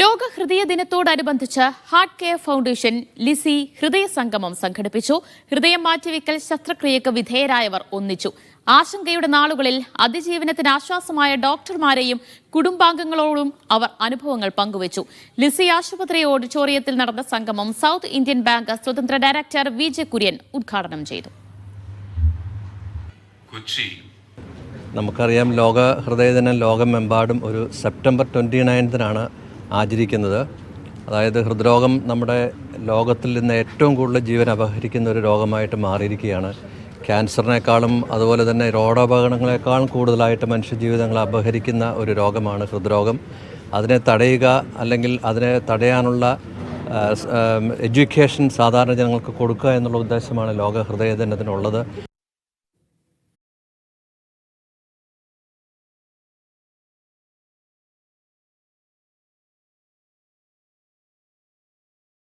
ലോക ഹൃദയ ദിനത്തോടനുബന്ധിച്ച് ഹാർട്ട് കെയർ ഫൗണ്ടേഷൻ ലിസി ഹൃദയ സംഗമം സംഘടിപ്പിച്ചു. ഹൃദയം മാറ്റിവെക്കൽ ശസ്ത്രക്രിയക്ക് വിധേയരായവർ ഒന്നിച്ചു. ആശങ്കയുടെ നാളുകളിൽ അതിജീവനത്തിന് ആശ്വാസമായ ഡോക്ടർമാരെയും കുടുംബാംഗങ്ങളോടും അവർ അനുഭവങ്ങൾ പങ്കുവച്ചു. ലിസി ആശുപത്രി ഓഡിറ്റോറിയത്തിൽ നടന്ന സംഗമം സൗത്ത് ഇന്ത്യൻ ബാങ്ക് സ്വതന്ത്ര ഡയറക്ടർ വി ജെ കുര്യൻ ഉദ്ഘാടനം ചെയ്തു. കൊച്ചി. നമുക്കറിയാം ലോക ഹൃദയദിനം ലോകമെമ്പാടും ഒരു സെപ്റ്റംബർ ട്വന്റി നയൻത്തിനാണ് ആചരിക്കുന്നത്. അതായത് ഹൃദ്രോഗം നമ്മുടെ ലോകത്തിൽ നിന്ന് ഏറ്റവും കൂടുതൽ ജീവൻ അപഹരിക്കുന്ന ഒരു രോഗമായിട്ട് മാറിയിരിക്കുകയാണ്. ക്യാൻസറിനേക്കാളും അതുപോലെ തന്നെ റോഡപകടങ്ങളെക്കാളും കൂടുതലായിട്ട് മനുഷ്യജീവിതങ്ങൾ അപഹരിക്കുന്ന ഒരു രോഗമാണ് ഹൃദ്രോഗം. അതിനെ തടയുക അല്ലെങ്കിൽ അതിനെ തടയാനുള്ള എഡ്യൂക്കേഷൻ സാധാരണ ജനങ്ങൾക്ക് കൊടുക്കുക എന്നുള്ള ഉദ്ദേശമാണ് ലോക ഹൃദയ ദിനത്തിനുള്ളത്